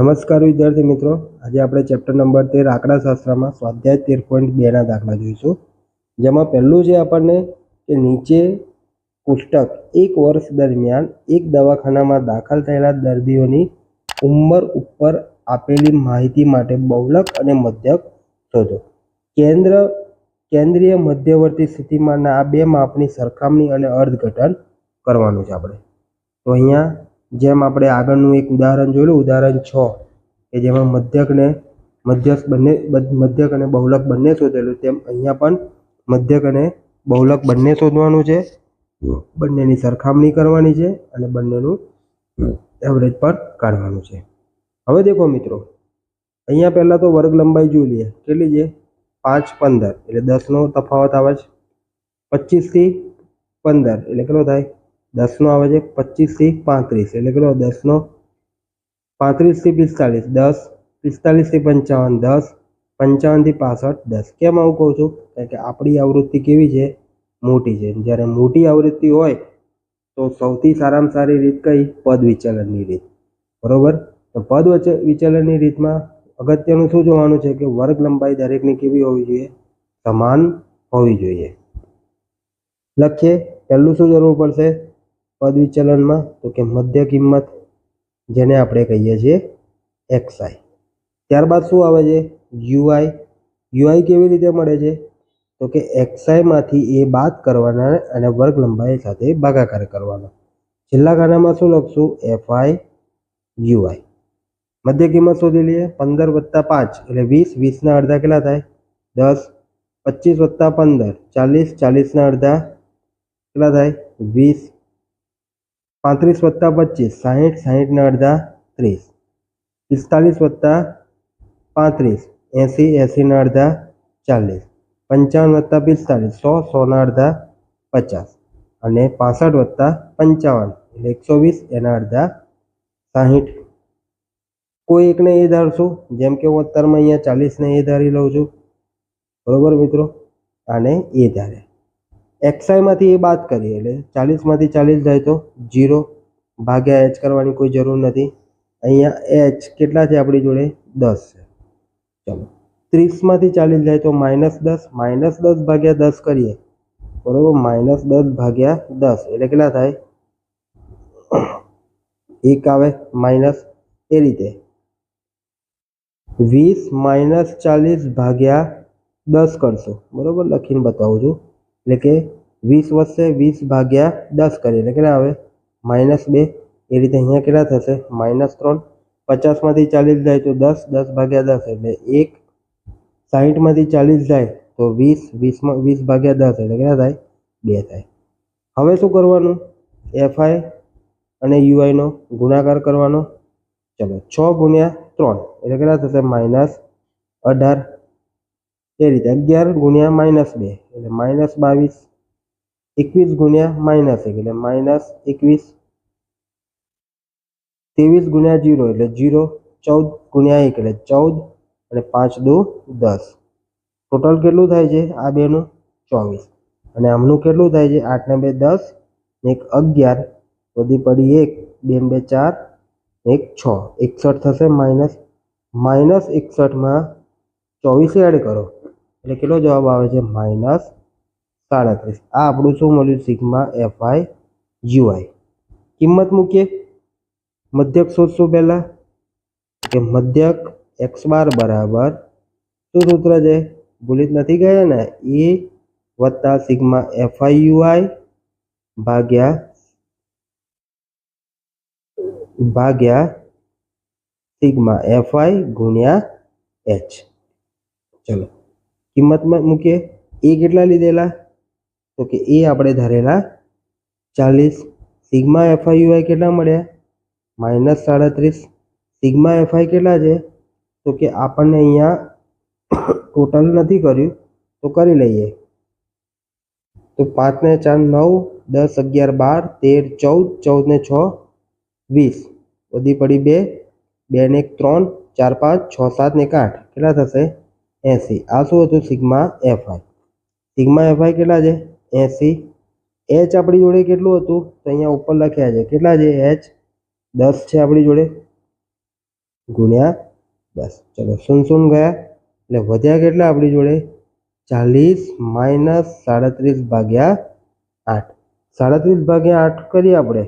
નમસ્કાર વિદ્યાર્થી મિત્રો. આજે આપણે ચેપ્ટર નંબર તેર આંકડાશાસ્ત્રમાં સ્વાધ્યાય તેર પોઈન્ટ બેના દાખલા જોઈશું. જેમાં પહેલું છે આપણને કે નીચે પુસ્તક એક વર્ષ દરમિયાન એક દવાખાનામાં દાખલ થયેલા દર્દીઓની ઉંમર ઉપર આપેલી માહિતી માટે બહુલક અને મધ્યક શોધો. કેન્દ્ર, કેન્દ્રીય મધ્યવર્તી સ્થિતિમાંના આ બે માપની સરખામણી અને અર્થઘટન કરવાનું છે આપણે. તો અહીંયા જેમ આપણે આગળનું એક ઉદાહરણ જોયેલું, ઉદાહરણ છ, કે જેમાં મધ્યકને મધ્યસ્થ બંને મધ્યક અને બહુલક બંને શોધેલું, તેમ અહીંયા પણ મધ્યક અને બહુલક બંને શોધવાનું છે. બંનેની સરખામણી કરવાની છે અને બંનેનું એવરેજ પણ કાઢવાનું છે. હવે દેખો મિત્રો, અહીંયા પહેલાં તો વર્ગ લંબાઈ જોઈ લઈએ, કેટલી છે? પાંચ, પંદર, એટલે દસનો તફાવત આવે છે. પચીસથી પંદર, એટલે કેટલો થાય? દસનો આવે છે પચીસથી પાંત્રીસ. એટલે કેટલો? દસનો પાંત્રીસથી પિસ્તાલીસ. દસ, પિસ્તાલીસથી પંચાવન. દસ, પંચાવનથી પાસઠ. દસ. કેમ આવું કહું છું? કારણ કે આપણી આવૃત્તિ કેવી છે? મોટી છે. જ્યારે મોટી આવૃત્તિ હોય, તો સૌથી સારામાં સારી રીત કઈ? પદ વિચલનની રીત. બરોબર? તો પદ વચ્ચે વિચલનની રીતમાં અગત્યનું શું જોવાનું છે કે વર્ગ લંબાઈ દરેકની કેવી હોવી જોઈએ? સમાન હોવી જોઈએ. લખીએ. પહેલું શું જરૂર પડશે? પદ વિચલનમાં તો કે મધ્ય કિંમત, જેને આપણે કહીએ છીએ એક્સઆઈ. ત્યારબાદ શું આવે છે? યુઆઈ. યુઆઈ કેવી રીતે મળે છે? તો કે એક્સઆઈમાંથી એ બાદ કરવાના અને વર્ગ લંબાઈ સાથે ભાગાકાર કરવાનો. છેલ્લા ખાનામાં શું લખશું? F I, U I. મધ્ય કિંમત શોધી લઈએ. પંદર વત્તા પાંચ, એટલે વીસ. વીસના અડધા કેટલા થાય? દસ. પચીસ વત્તા પંદર. ચાલીસ. ચાલીસના અડધા કેટલા થાય? વીસ. પાંત્રીસ વત્તા પચીસ, સાહીઠ સાહીઠના અડધા ત્રીસ. પિસ્તાલીસ વત્તા પાંત્રીસ, એંસી એંસીના અડધા ચાલીસ. પંચાવન વત્તા પિસ્તાલીસ સો સોના અડધા પચાસ. અને પાસઠ વત્તા પંચાવન, એટલે એકસો વીસ, એના અડધા સાહીઠ. કોઈ એકને એ ધારશું, જેમ કે હું અત્યારમાં અહીંયા ચાલીસને એ ધારી લઉં છું. બરોબર મિત્રો? આને એ ધારે. એક્સઆઈમાંથી એ બાદ કરીએ એટલે ચાલીસમાંથી ચાલીસ જાય તો જીરો ભાગ્યા એચ કરવાની કોઈ જરૂર નથી. અહીંયા એચ કેટલા છે આપણી જોડે? દસ છે. ચલો. ત્રીસમાંથી ચાલીસ જાય તો માઇનસ દસ માઇનસ દસ ભાગ્યા દસ કરીએ. બરોબર માઇનસ દસ ભાગ્યા દસ, એટલે કેટલા થાય? એક આવે માઇનસ એ રીતે. વીસ માઇનસ ચાલીસ ભાગ્યા દસ કરશો. બરોબર, લખીને બતાવું છું. એટલે કે વીસ વધશે, વીસ ભાગ્યા દસ કરીએ. એટલે કેટલા આવે? માઇનસ બે. એ રીતે અહીંયા કેટલા થશે? માઇનસ ત્રણ. પચાસમાંથી ચાલીસ જાય તો દસ દસ ભાગ્યા દસ. એટલે એક સાહીઠમાંથી ચાલીસ જાય તો વીસ, વીસમાં વીસ ભાગ્યા દસ. એટલે કેટલા થાય? બે થાય. હવે શું કરવાનું? એફઆઈ અને યુઆઈનો ગુણાકાર કરવાનો. ચલો, છ ગુણ્યા ત્રણ. એટલે કેટલા થશે? માઇનસ અઢાર. એ રીતે અગિયાર ગુણ્યા માઇનસ બે, એટલે માઇનસ બાવીસ, એકવીસ ગુણ્યા માઇનસ એક, એટલે માઇનસ એકવીસ, ત્રેવીસ ગુણ્યા જીરો, એટલે જીરો, ચૌદ ગુણ્યા એક, એટલે ચૌદ અને પાંચ દો દસ. ટોટલ કેટલું થાય છે? આ બેનું ચોવીસ. અને આમનું કેટલું થાય છે? આઠ ને બે દસ એક અગિયાર. બધી પડી એક, બે બે ચાર એક છ. એકસઠ થશે માઇનસ માઇનસ એકસઠમાં ચોવીસ એડ કરો. એટલે કેટલો જવાબ આવે છે? માઇનસ સાડત્રીસ. આ આપણું શું મળ્યું? Sigma F I U I. કિંમત મૂકીએ. મધ્યક શોધશું પહેલાં. કે મધ્યક એક્સ બાર બરાબર શું સૂત્ર છે? ભૂલી જ નથી ગયા ને? એ વત્તા સિગ્મા એફઆઈ યુઆઈ ભાગ્યા ભાગ્યા સિગ્મા એફઆઈ ગુણ્યા એચ. ચલો. કિંમતમાં મૂકીએ. એ કેટલા લીધેલા? તો કે એ આપણે ધારેલા ચાલીસ. સિગ્મા એફઆઈ યુઆઈ કેટલા મળ્યા? માઇનસ સાડત્રીસ. સિગ્મા એફઆઈ કેટલા છે? તો કે આપણને અહીંયા ટોટલ નથી કર્યું, તો કરી લઈએ. તો પાંચને ચાર નવ, દસ અગિયાર બાર, તેર ચૌદ ચૌદ ને છ, વીસ. વધી પડી બે. બે ને એક ત્રણ, ચાર પાંચ, છ સાત ને એક આઠ. કેટલા થશે? એંસી. આ શું હતું? Sigma FI. સિગ્મા એફઆઈ કેટલા છે? એંસી. એચ આપણી જોડે કેટલું હતું? તો અહીંયા ઉપર લખ્યા છે. કેટલા છે? એચ દસ છે આપણી જોડે. ગુણ્યા દસ. ચલો શૂન શૂન ગયા. એટલે વધ્યા કેટલા આપણી જોડે? ચાલીસ માઇનસ સાડત્રીસ ભાગ્યા આઠ. સાડત્રીસ ભાગ્યા આઠ કરીએ આપણે.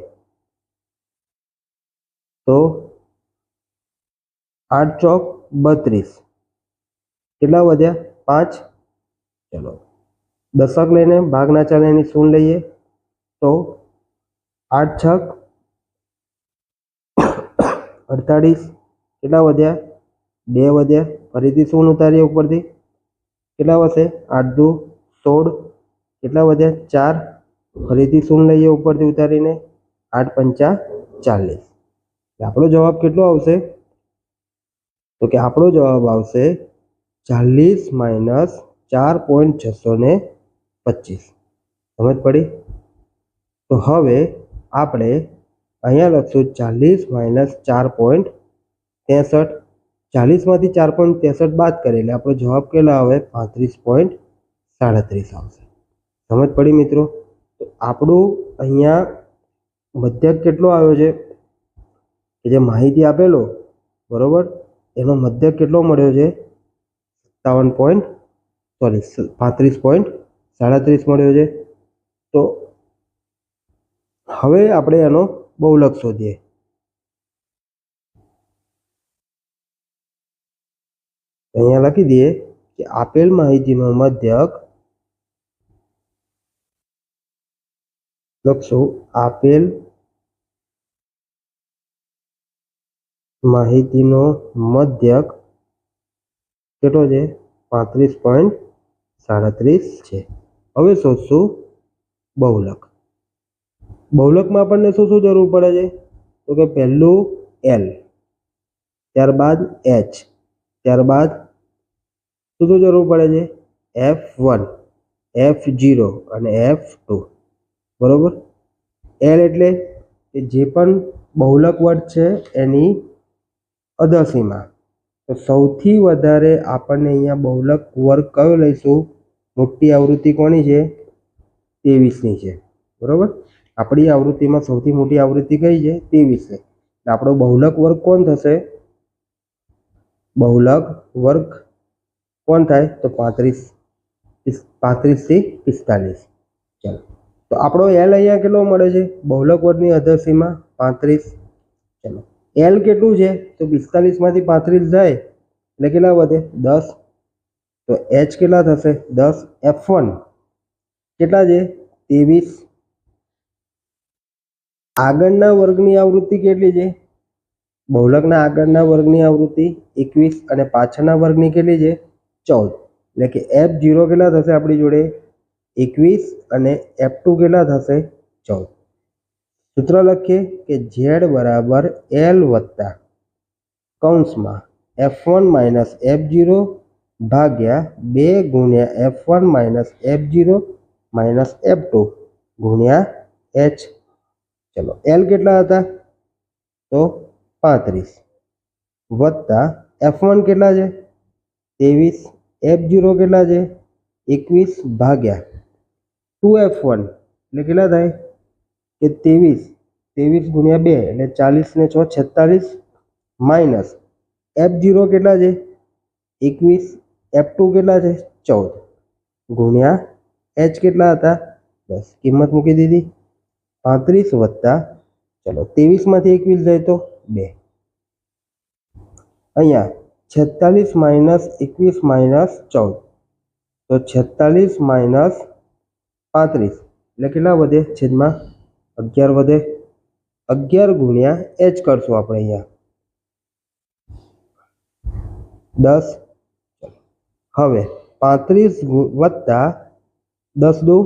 તો આઠ ચોક બત્રીસ. કેટલા વધ્યા? પાંચ? ચલો. દશક લઈને ભાગના ચાલે એની શૂન લઈએ? તો આઠ છક, અડતાળીસ. કેટલા વધ્યા? બે વધ્યા. ફરીથી શૂન ઉતારીએ ઉપરથી? કેટલા વધશે? આઠ દુ, સોળ. કેટલા વધ્યા? ચાર. ફરીથી શૂન લઈએ ઉપરથી ઉતારીને? આઠ પંચા ચાલીસ. આપણો જવાબ કેટલો આવશે? તો કે આપણો જવાબ આવશે ચાલીસ માઇનસ ચાર પોઈન્ટ છસો ને પચીસ. સમજ પડી? તો હવે આપણે અહીંયા લખશું ચાલીસ માઇનસ ચાર પોઈન્ટ ત્રેસઠ. ચાલીસમાંથી ચાર પોઈન્ટ ત્રેસઠ બાદ કરીએ એટલે આપણો જવાબ કેટલો આવે? પાંત્રીસ પોઈન્ટ સાડત્રીસ આવશે. સમજ પડી મિત્રો? તો આપણું અહીંયા મધ્યક કેટલો આવ્યો છે? કે જે માહિતી આપેલો, બરોબર? એનો મધ્યક કેટલો મળ્યો છે? સત્તાવન પોઈન્ટ સોરી પાંત્રીસ પોઈન્ટ સાડત્રીસ મળ્યો છે. તો હવે આપણે એનો બહુલક શોધીએ. અહીંયા લખી દઈએ કે આપેલ માહિતીનો મધ્યક લખશું આપેલ માહિતીનો મધ્યક કેટલો છે? પાંત્રીસ પોઈન્ટ સાડત્રીસ છે. હવે શોધશું બહુલક. બહુલકમાં આપણને શું શું જરૂર પડે છે? તો કે પહેલું એલ ત્યારબાદ એચ ત્યારબાદ શું શું જરૂર પડે છે? એફ વન એફ જીરો અને એફ ટુ બરોબર? એલ એટલે કે જે પણ બહુલક વર્ડ છે એની અદસીમાં તો સૌથી વધારે આપણને અહીંયા બહુલક વર્ગ કયો લઈશું? મોટી આવૃત્તિ કોની છે? ત્રેવીસની છે. બરાબર? આપણી આવૃત્તિમાં સૌથી મોટી આવૃત્તિ કઈ છે? ત્રેવીસની આપણો બહુલક વર્ગ કોણ થશે? બહુલક વર્ગ કોણ થાય? તો પાંત્રીસ પાંત્રીસથી પિસ્તાલીસ. ચાલો. તો આપણો એલ અહીંયા કેટલો મળે છે? બહુલક વર્ગની અધરસીમાં પાંત્રીસ. ચલો. એલ કેટલું છે? તો પિસ્તાલીસમાંથી પાંત્રીસ જાય, એટલે કેટલા વધે? દસ. તો એચ કેટલા થશે? દસ. એફ વન કેટલા છે? ત્રેવીસ. આગળના વર્ગની આવૃત્તિ કેટલી છે? બહુલકના આગળના વર્ગની આવૃત્તિ એકવીસ અને પાછળના વર્ગની કેટલી છે? ચૌદ. એટલે કે એફ જીરો કેટલા થશે આપણી જોડે? એકવીસ અને એફ ટુ કેટલા થશે? ચૌદ. સૂત્ર લખીએ કે ઝેડ બરાબર એલ વત્તા કૌંસમાં F one minus F zero ભાગ્યા બે ગુણ્યા F one minus F zero minus F two ગુણ્યા એચ. ચલો, એલ કેટલા હતા? તો પાંત્રીસ. વત્તા એફ વન કેટલા છે? ત્રેવીસ. એફ જીરો કેટલા છે? એકવીસ ભાગ્યા ટુ એફ વન. એટલે કેટલા થાય? કે ત્રેવીસ ત્રેવીસ ગુણ્યા બે એટલે ચાલીસ ને છ છેતાલીસ માઇનસ એફ જીરો કેટલા છે? એકવીસ, એફ ટુ કેટલા છે? ચૌદ. ગુણ્યા એચ કેટલા હતા? દસ. કિંમત મૂકી દીધી. પાંત્રીસ વત્તા, ચલો, ત્રેવીસમાંથી એકવીસ જાય તો બે. અહીંયા છેતાલીસ માઇનસ એકવીસ માઇનસ ચૌદ. તો છેતાલીસ માઇનસ પાંત્રીસ. એટલે કેટલા વધે? છેદમાં અગિયાર વધે. અગિયાર ગુણ્યા એચ કરશું આપણે અહીંયા. દસ. હવે પાંત્રીસ વત્તા દસ દુ,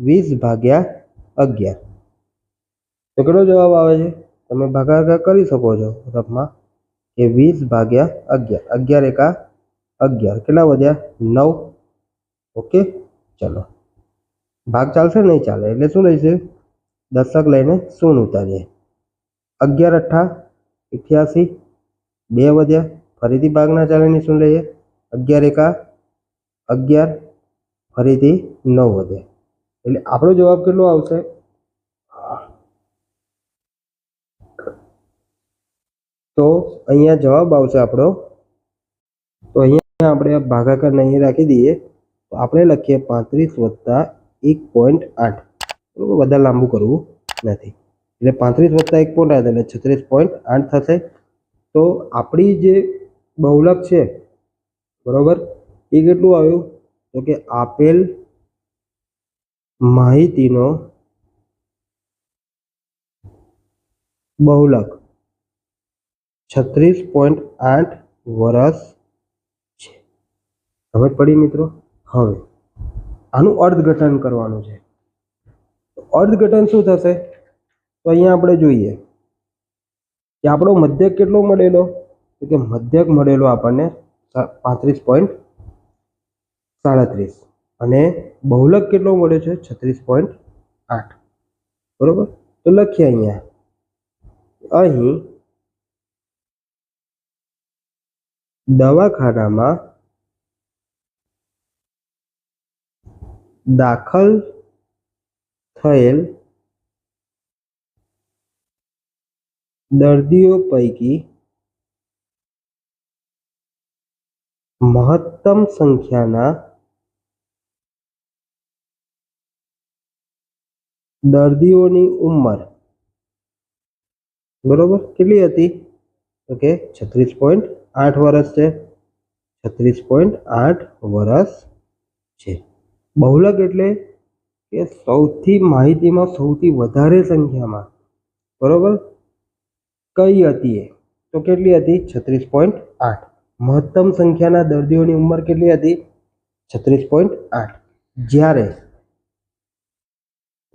વીસ ભાગ્યા અગિયાર. તો કેટલો જવાબ આવે છે? તમે ભાગાકાર કરી શકો છો રફમાં કે વીસ ભાગ્યા અગિયાર. અગિયાર એકા અગિયાર. કેટલા વધ્યા? નવ. ઓકે, ચલો. ભાગ ચાલશે નહીં ચાલે? એટલે શું લઈશે દશક લઈને શૂન્ય ઉતારીએ અગિયાર અઠ્ઠા અઠ્યાસી બે વધ્યા ફરીથી ભાગના ચાલેની શું લઈએ અગિયાર એકા અગિયાર ફરીથી નવ વધ્યા એટલે આપણો જવાબ કેટલો આવશે? તો અહીંયા જવાબ આવશે આપણો. તો અહીંયા આપણે આ ભાગાકાર અહીં રાખી દઈએ. તો આપણે લખીએ પાંત્રીસ વત્તા એક પોઈન્ટ આઠ. બરોબર? વધારે લાંબુ કરવું નથી. એટલે પાંત્રીસ વત્તા એક પોઈન્ટ આવે એટલે છત્રીસ પોઈન્ટ આઠ થશે. તો આપણી જે બહુલક છે, બરોબર? એ કેટલું આવ્યું? તો કે આપેલ માહિતીનો બહુલક છત્રીસ પોઈન્ટ આઠ વર્ષ છે. ખબર પડી મિત્રો? હવે, આનું અર્થઘટન કરવાનું છે. અર્થઘટન શું થશે? તો અહીંયા આપણે જોઈએ કે આપણો મધ્યક કેટલો મળેલો? તો કે મધ્યક મળેલો આપણને પાંત્રીસ પોઈન્ટ સાડત્રીસ. અને બહુલક કેટલો મળ્યો છે? છત્રીસ પોઈન્ટ આઠ. બરોબર? તો લખીએ અહીંયા. અહીં દવાખાનામાં દાખલ થયેલ દર્દીઓ પૈકી મહત્તમ સંખ્યાના દર્દીઓની ઉંમર. બરોબર? કેટલી હતી? તો કે છત્રીસ પોઈન્ટ આઠ વર્ષ છે. છત્રીસ પોઈન્ટ આઠ વર્ષ છે. બહુલક એટલે કે સૌથી માહિતીમાં સૌથી વધારે સંખ્યામાં. બરોબર? કઈ હતી એ? તો કેટલી હતી? છત્રીસ પોઈન્ટ આઠ. મહત્તમ સંખ્યાના દર્દીઓની ઉંમર કેટલી હતી? છત્રીસ પોઈન્ટ આઠ. જ્યારે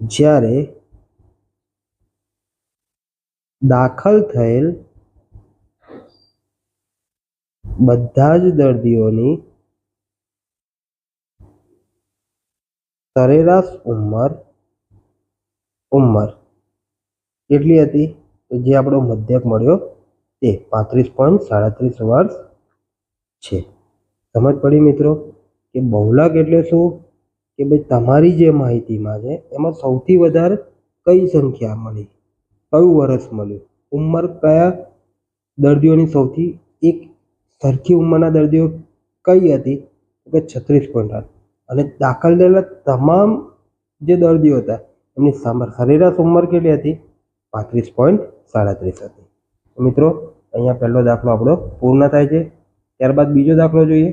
જ્યારે દાખલ થયેલ બધા જ દર્દીઓની સરેરાશ ઉંમર ઉંમર કેટલી હતી? તો જે આપણો મધ્યક મળ્યો તે પાંત્રીસ પોઈન્ટ સાડત્રીસ વર્ષ છે. સમજ પડી મિત્રો કે બહુલાક એટલે શું? કે ભાઈ તમારી જે માહિતીમાં છે એમાં સૌથી વધારે કઈ સંખ્યા મળી? કયું વર્ષ મળ્યું? ઉંમર કયા દર્દીઓની સૌથી, એક સરખી ઉંમરના દર્દીઓ કઈ હતી? કે છત્રીસ પોઈન્ટ આઠ. અને દાખલ થયેલા તમામ જે દર્દીઓ હતા, એમની સરેરાશ ઉંમર કેટલી હતી? પાંત્રીસ પોઈન્ટ સાડત્રીસ હતી. મિત્રો, અહીંયા પહેલો દાખલો આપણો પૂર્ણ થાય છે. ત્યારબાદ બીજો દાખલો જોઈએ.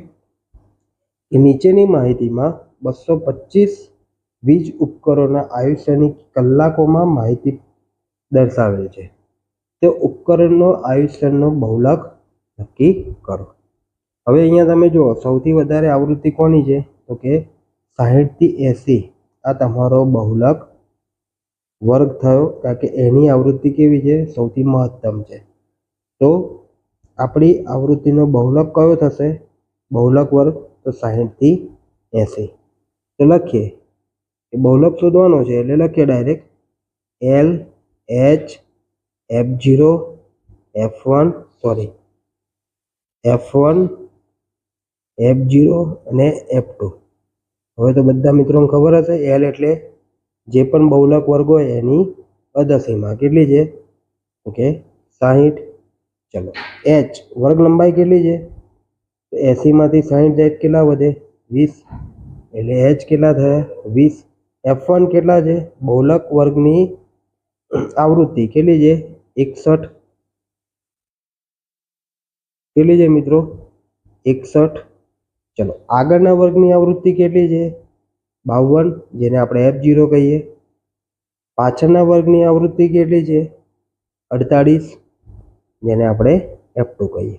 કે નીચેની માહિતીમાં બસો પચીસ વીજ ઉપકરણોના આયુષ્યની કલાકોમાં માહિતી દર્શાવેલ છે. તે ઉપકરણનો આયુષ્યનો બહુલક નક્કી કરો. હવે અહીંયા તમે જુઓ, સૌથી વધારે આવૃત્તિ કોની છે? તો કે સાહીઠથી એંસી. આ તમારો બહુલક વર્ગ થયો, કારણ કે એની આવૃત્તિ કેવી છે? સૌથી મહત્તમ છે. તો આપણી આવૃત્તિનો બહુલક કયો થશે? બહુલક વર્ગ તો સાહીઠથી એંસી. તો લખીએ. એ બહુલક શોધવાનો છે, એટલે લખીએ direct L H F zero F one, sorry, F one F zero અને એફ ટુ હવે તો બધા મિત્રોને ખબર હશે એલ એટલે જે પણ બહુલક વર્ગ હોય એની અદસીમાં. કેટલી છે? ઓકે, સાહીઠ. ચલો. એચ વર્ગ લંબાઈ કેટલી છે? તો એંસીમાંથી સાહીઠ જાય કેટલા વધે? વીસ. એટલે એચ કેટલા થયા? વીસ. એફ વન કેટલા છે? બહુલક વર્ગની આવૃત્તિ કેટલી છે? એકસઠ. કેટલી છે મિત્રો? એકસઠ. ચલો, આગળના વર્ગની આવૃત્તિ કેટલી છે? બાવન, જેને આપણે એફ જીરો કહીએ. પાછળના વર્ગની આવૃત્તિ કેટલી છે? અડતાળીસ, જેને આપણે એફ ટુ કહીએ.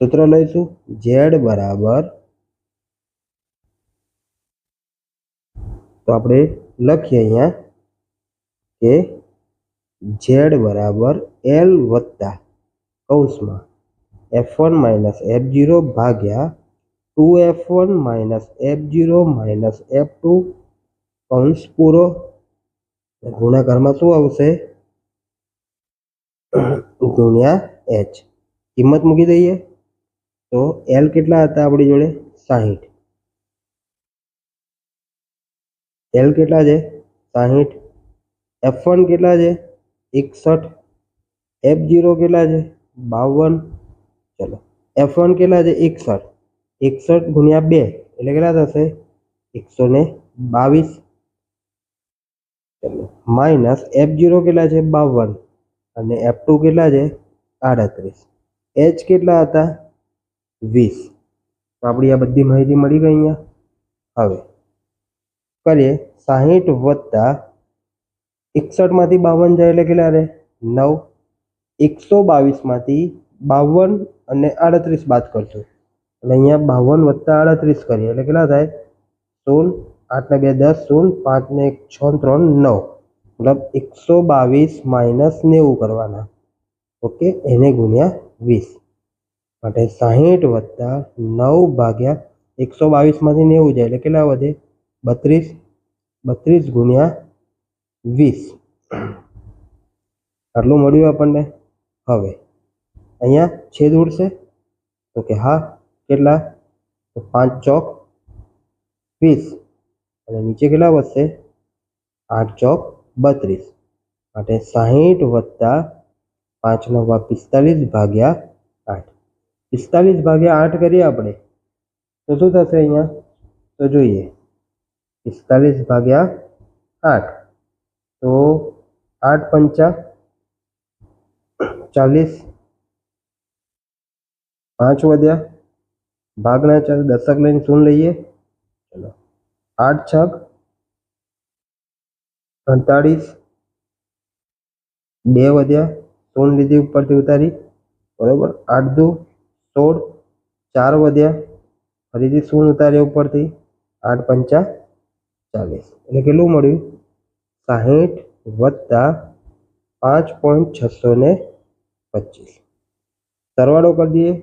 સૂત્ર લઈશું. ઝેડ બરાબર. તો આપણે લખીએ અહીંયા કે ઝેડ બરાબર એલ વત્તા કૌંસમાં F one minus F zero ભાગ્યા two F one minus F zero minus F two કૌંસ પૂરો ગુણાકારમાં શું આવશે ગુણ્યા એચ કિંમત મૂકી દઈએ તો એલ કેટલા હતા આપણી જોડે સાહીઠ એલ કેટલા છે સાહીઠ એફ વન કેટલા છે એકસઠ એફ જીરો કેટલા છે બાવન ચલો એફ વન કેટલા છે એકસઠ એકસઠ ગુણ્યા બે એટલે કેટલા થશે? એકસો ને બાવીસ. માઇનસ એફ જીરો કેટલા છે? બાવન. અને એફ ટુ કેટલા છે? આડત્રીસ. એચ કેટલા હતા? વીસ. તો આપણી આ બધી માહિતી મળી ગઈ અહીંયા. હવે કરીએ સાહીઠ વત્તા એકસઠમાંથી બાવન જાય એટલે કેટલા રહે? નવ. એકસો બાવીસમાંથી બાવન અને આડત્રીસ બાદ કરશું. એટલે અહીંયા બાવન વત્તા આડત્રીસ કરીએ. એટલે કેટલા થાય? સોળ આઠ ને બે, દસ સોળ પાંચ ને એક, છ, ત્રણ, નવ. મતલબ એકસો બાવીસ માઇનસ નેવું કરવાના. ઓકે, એને ગુણ્યા વીસ. માટે સાહીઠ વત્તા નવ ભાગ્યા એકસો બાવીસમાંથી નેવું જાય. એટલે કેટલા વધે? બત્રીસ. બત્રીસ ગુણ્યા વીસ. આટલું મળ્યું આપણને. હવે, અહીંયા છેદ ઉડશે. તો કે હા કેટલા તો પાંચ ચોક વીસ અને નીચે કેટલા વધશે આઠ ચોક બત્રીસ માટે સાહીઠ વત્તા પાંચ નવા પિસ્તાલીસ ભાગ્યા આઠ પિસ્તાલીસ ભાગ્યા આઠ કરીએ આપણે તો શું થશે અહીંયા તો જોઈએ પિસ્તાલીસ ભાગ્યા આઠ તો આઠ પંચા ચાલીસ પાંચ વધ્યા ભાગના ચાર દશક લઈને શૂન્ય લઈએ? ચલો. આઠ છક. અડતાળીસ. બે વધ્યા. શૂન્ય લીધી ઉપરથી ઉતારી. બરોબર? આઠ દુ. સોળ. ચાર વધ્યા. ફરીથી શૂન્ય ઉતાર્યા ઉપરથી. આઠ પંચા ચાલીસ. એટલે કેટલું મળ્યું? સાહીઠ વત્તા પાંચ પોઈન્ટ છસો ને પચીસ. સરવાળો કરી દઈએ.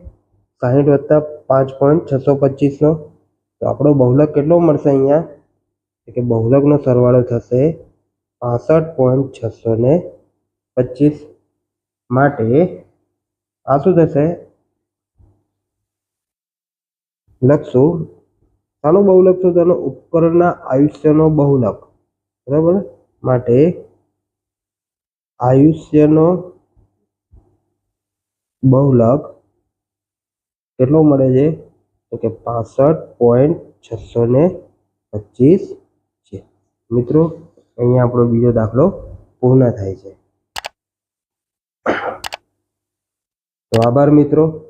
સાહીઠ વત્તા પાંચ પોઈન્ટ છસો પચીસનો. તો આપણો બહુલક કેટલો મળશે અહીંયા? એટલે બહુલકનો સરવાળો થશે પાસઠ પોઈન્ટ છસો ને પચીસ માટે આ શું થશે? લખશું. શાનો બહુલક શું તેનો ઉપકરણના આયુષ્યનો બહુલક. બરાબર? માટે આયુષ્યનો બહુલક કેટલો મળે છે? તો કે પાસઠ પોઈન્ટ છસો ને પચીસ છે. મિત્રો, અહીંયા આપણો બીજો દાખલો પૂર્ણ થાય છે. તો આભાર મિત્રો.